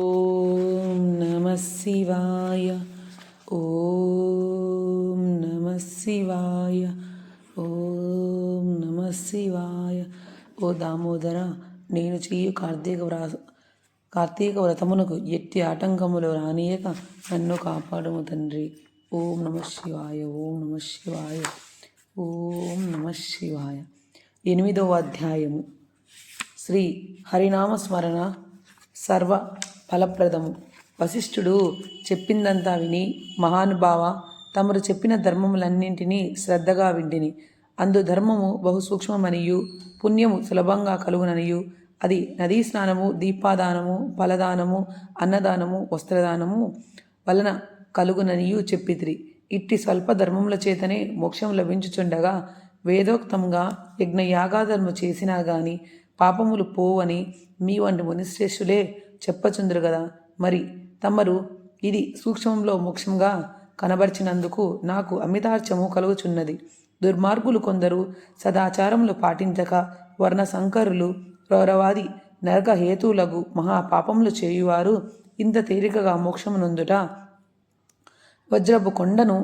ఓం నమ శివాయ. ఓం నమ శివాయ. ఓం నమ శివాయ. ఓ దామోదర నేను చెయ్యి కార్తీక వ్రాస కార్తీక వ్రతమునకు ఎట్టి ఆటంకములు రానియక నన్ను కాపాడుము తండ్రి. ఓం నమ శివాయ. ఓం నమ శివాయ. ఓం నమ శివాయ. ఎనిమిదవ అధ్యాయము. శ్రీ హరినామ స్మరణ సర్వ ఫలప్రదము వశిష్ఠుడు చెప్పిందంతా విని మహానుభావ తమరు చెప్పిన ధర్మములన్నింటినీ శ్రద్ధగా వింటిని. అందు ధర్మము బహు సూక్ష్మమనియు పుణ్యము సులభంగా కలుగుననియు. అది నదీ స్నానము దీపాదానము ఫలదానము అన్నదానము వస్త్రదానము వలన కలుగుననియు చెప్పితిరి. ఇట్టి స్వల్ప ధర్మముల చేతనే మోక్షం లభించుచుండగా వేదోక్తంగా యజ్ఞయాగాధర్మ చేసినా గాని పాపములు పోవని మీ వంటి మునిశ్రేష్ఠులే చెప్పచుందరు కదా మరి తమరు ఇది సూక్ష్మంలో మోక్షంగా కనబరిచినందుకు నాకు అమితార్చము కలుగుచున్నది. దుర్మార్గులు కొందరు సదాచారములు పాటించక వర్ణ సంకరులు రౌరవాది నరక హేతువులకు మహాపాపములు చేయువారు ఇంత తేలికగా మోక్షమునందుట వజ్రపు కొండను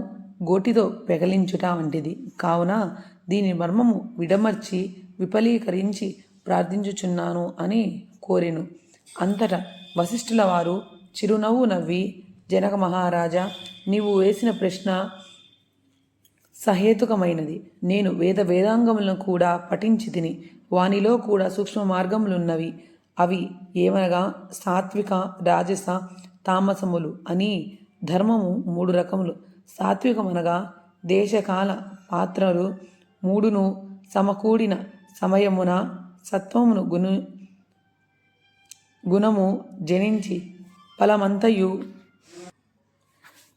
గోటితో పెగలించుట వంటిది. కావున దీని మర్మము విడమర్చి విఫలీకరించి ప్రార్థించుచున్నాను అని కోరెను. అంతట వశిష్ఠుల వారు చిరునవ్వు నవ్వి జనక మహారాజా నీవు వేసిన ప్రశ్న సహేతుకమైనది. నేను వేద వేదాంగములను కూడా పఠించి తిని వానిలో కూడా సూక్ష్మ మార్గములున్నవి. అవి ఏమనగా సాత్విక రాజస తామసములు అని ధర్మము మూడు రకములు. సాత్వికమనగా దేశకాల పాత్రలు మూడును సమకూడిన సమయమున సత్వమును గుణు గుణము జనించి ఫలమంతయు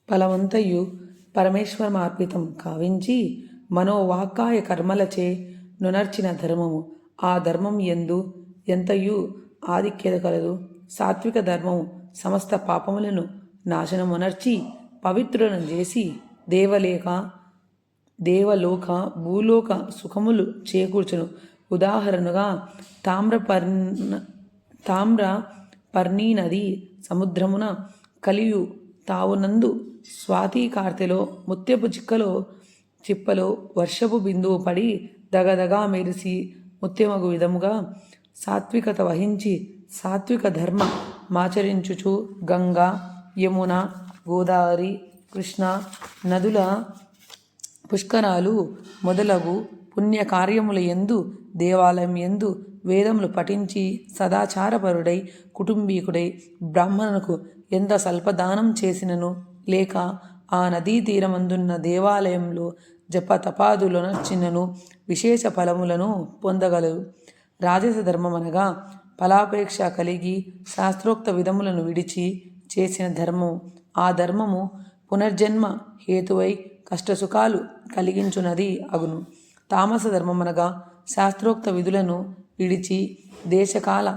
ఫలమంతయు పరమేశ్వరమార్పితం కావించి మనోవాకాయ కర్మలచే నునర్చిన ధర్మము. ఆ ధర్మం ఎందు ఎంతయు ఆధిక్యత కలదు. సాత్విక ధర్మము సమస్త పాపములను నాశనమునర్చి పవిత్రులను చేసి దేవలేక దేవలోక భూలోక సుఖములు చేకూర్చును. ఉదాహరణగా తామ్రపర్ణ తామ్ర పర్ణీ నది సముద్రమున కలియు తావునందు స్వాతి కార్తెలో ముత్యపు చిక్కలో చిప్పలో వర్షపు బిందువు పడి దగదగా మెరిసి ముత్యమగు విధముగా సాత్వికత వహించి సాత్విక ధర్మ మాచరించుచు గంగా యమున గోదావరి కృష్ణ నదుల పుష్కరాలు మొదలగు పుణ్యకార్యముల ఎందు దేవాలయం ఎందు వేదములు పఠించి సదాచారపరుడై కుటుంబీకుడై బ్రాహ్మణునకు ఎంత స్వల్పదానం చేసినను లేక ఆ నదీ తీరమందున్న దేవాలయంలో జప తపాదులు విశేష ఫలములను పొందగలరు రాజస అనగా ఫలాపేక్ష కలిగి శాస్త్రోక్త విధములను విడిచి చేసిన ధర్మం ఆ ధర్మము పునర్జన్మ హేతువై కష్టసుఖాలు కలిగించున్నది అగును. తామస ధర్మం అనగా శాస్త్రోక్త విధులను విడిచి దేశకాల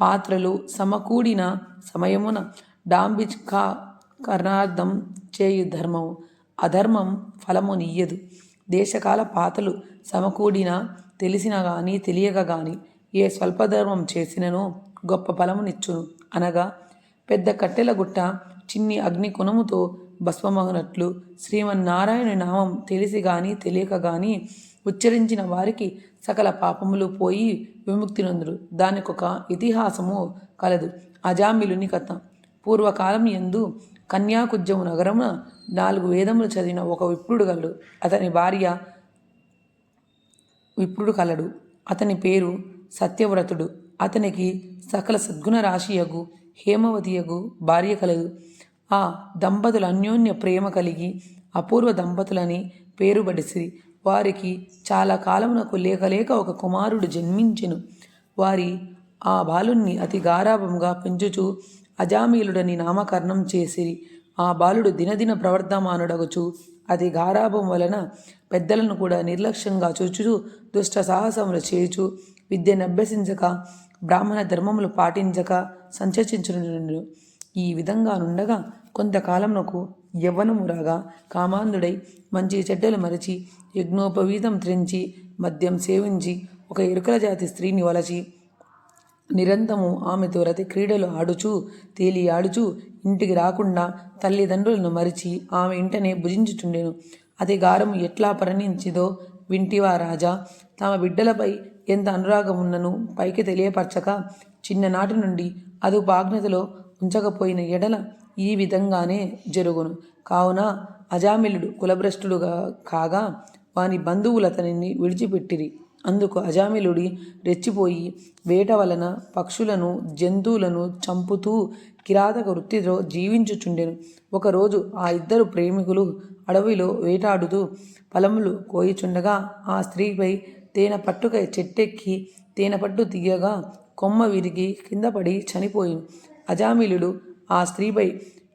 పాత్రలు సమకూడిన సమయమున డాంబికా కర్ణార్థం చేయు ధర్మము అధర్మం ఫలము నీయదు. దేశకాల పాతలు సమకూడిన తెలిసిన గాని తెలియక గాని ఏ స్వల్పధర్మం చేసిననో గొప్ప ఫలమునిచ్చును అనగా పెద్ద కట్టెల గుట్ట చిన్ని అగ్ని కుణముతో భస్మమగునట్లు శ్రీమన్నారాయణ నామం తెలిసి గాని తెలియక గాని ఉచ్చరించిన వారికి సకల పాపములు పోయి విముక్తి నందురు దానికొక ఇతిహాసము కలదు. అజామిలుని కథ. పూర్వకాలం ఎందు కన్యాకుజ్జము నగరమున నాలుగు వేదములు చదివిన ఒక విప్రుడు కలడు. అతని భార్య విప్రుడు కలడు. అతని పేరు సత్యవ్రతుడు. అతనికి సకల సద్గుణ రాశియగు హేమవతియగు భార్య కలదు. ఆ దంపతులు అన్యోన్య ప్రేమ కలిగి అపూర్వ దంపతులని పేరుబడిసిరి. వారికి చాలా కాలమునకు లేకలేక లేక ఒక కుమారుడు జన్మించెను. వారి ఆ బాలుణ్ణి అతి గారాభంగా పెంచుచు అజామీలుడని నామకరణం చేసిరి. ఆ బాలుడు దినదిన ప్రవర్ధమానుడగుచు అతి గారాభం వలన పెద్దలను కూడా నిర్లక్ష్యంగా చూచుచు దుష్ట సాహసములు చేయుచు విద్యను అభ్యసించక బ్రాహ్మణ ధర్మములు పాటించక సంచరించును ఈ విధంగా నుండగా కొంతకాలమునకు యవ్వనము రాగా కామాంధుడై మంచి చెడ్డలు మరచి యజ్ఞోపవీతం త్రించి మద్యం సేవించి ఒక ఎరుకల జాతి స్త్రీని వలచి నిరంతరము ఆమెతో రతి క్రీడలు ఆడుచూ తేలి ఆడుచూ ఇంటికి రాకుండా తల్లిదండ్రులను మరిచి ఆమె ఇంటనే భుజించుచుండెను. అతి గారము ఎట్లా పరిణించిదో వింటివా రాజా! తమ బిడ్డలపై ఎంత అనురాగం ఉన్నను పైకి తెలియపరచక చిన్ననాటి నుండి అదుపాజ్ఞతలో ఉంచకపోయిన ఎడల ఈ విధంగానే జరుగును. కావున అజామిలుడు కులభ్రష్టుడుగా కాగా వాని బంధువులు అతనిని విడిచిపెట్టిరి. అందుకు అజామిలుడి రెచ్చిపోయి వేట వలన పక్షులను జంతువులను చంపుతూ కిరాతక వృత్తితో జీవించుచుండెను. ఒకరోజు ఆ ఇద్దరు ప్రేమికులు అడవిలో వేటాడుతూ ఫలములు కోయిచుండగా ఆ స్త్రీపై తేనె పట్టుక చెట్టెక్కి తేనె పట్టు తీయగా కొమ్మ విరిగి కింద పడి చనిపోయింది అజామిలుడు ఆ స్త్రీపై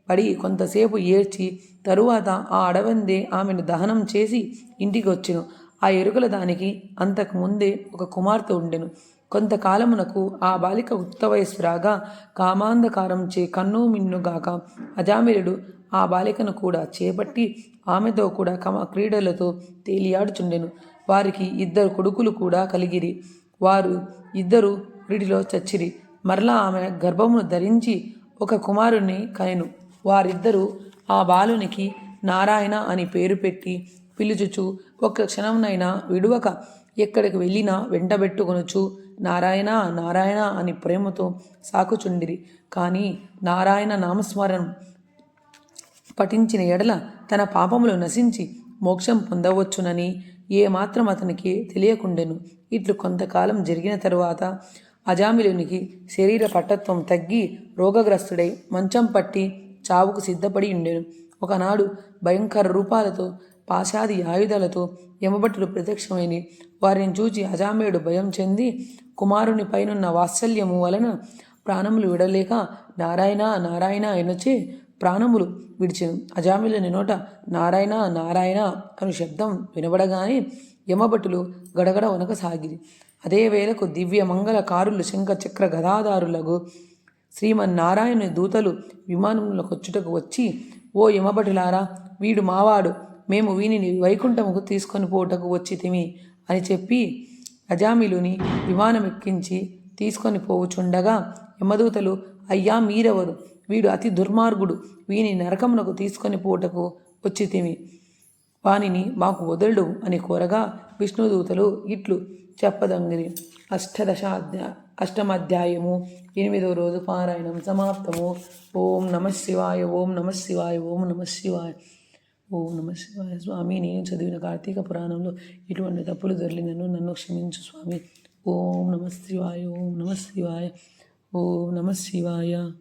పడి కొంతసేపు ఏడ్చి తరువాత ఆ అడవందే ఆమెను దహనం చేసి ఇంటికి వచ్చెను ఆ ఎరుకల దానికి అంతకు ముందే ఒక కుమార్తె ఉండెను. కొంతకాలమునకు ఆ బాలిక ఉత్త వయస్సు రాగా కామాంధకారం చే కన్ను మిన్నుగాక అజామిలుడు ఆ బాలికను కూడా చేపట్టి ఆమెతో కూడా కమ క్రీడలతో తేలియాడుచుండెను. వారికి ఇద్దరు కొడుకులు కూడా కలిగిరి. వారు ఇద్దరు వీటిలో చచ్చిరి. మరలా ఆమె గర్భమును ధరించి ఒక కుమారుణ్ణి కనెను. వారిద్దరూ ఆ బాలునికి నారాయణ అని పేరు పెట్టి పిలుచుచు ఒక్క క్షణంనైనా విడువక ఎక్కడికి వెళ్ళినా వెంటబెట్టుకొనుచు నారాయణ నారాయణ అని ప్రేమతో సాకుచుండిరి. కానీ నారాయణ నామస్మరణం పఠించిన ఎడల తన పాపములు నశించి మోక్షం పొందవచ్చునని ఏమాత్రం అతనికి తెలియకుండెను. ఇట్లు కొంతకాలం జరిగిన తరువాత అజామిలునికి శరీర పట్టత్వం తగ్గి రోగగ్రస్తుడై మంచం పట్టి చావుకు సిద్ధపడి ఉండెను. ఒకనాడు భయంకర రూపాలతో పాశాది ఆయుధాలతో యమభట్టుడు ప్రత్యక్షమైంది వారిని చూచి అజామేయుడు భయం చెంది కుమారుని పైనున్న వాత్సల్యము వలన ప్రాణములు విడలేక నారాయణ నారాయణ ఎనొచ్చే ప్రాణములు విడిచెను. అజామిలుని నోట నారాయణ నారాయణ అను శబ్దం వినబడగానే యమభటులు గడగడ వనకసాగిరి. అదే వేళకు దివ్య మంగళ కారులు శంఖ చక్ర గదాదారులకు శ్రీమన్నారాయణుని దూతలు విమానములకొచ్చుటకు వచ్చి ఓ యమభటులారా వీడు మావాడు. మేము వీనిని వైకుంఠముకు తీసుకొని పోటకు వచ్చి తిమి అని చెప్పి అజామిలుని విమానం ఎక్కించి తీసుకొని పోవుచుండగా యమదూతలు అయ్యా మీరెవరు? వీడు అతి దుర్మార్గుడు. వీని నరకమునకు తీసుకొని పోటకు వచ్చి తిమి వానిని మాకు వదలడు అని కోరగా విష్ణుదూతలు ఇట్లు చెప్పదంగిరి అష్టదశాధ్యా అష్టమాధ్యాయము ఎనిమిదో రోజు పారాయణం సమాప్తము. ఓం నమ శివాయ ఓం నమ శివాయ ఓం నమ శివాయ. ఓం నమ శివాయ. స్వామి నేను చదివిన కార్తీక పురాణంలో ఇటువంటి తప్పులు దొరికినను నన్ను క్షమించు స్వామి. ఓం నమ శివాయ ఓం నమ శివాయ. ఓం నమ శివాయ.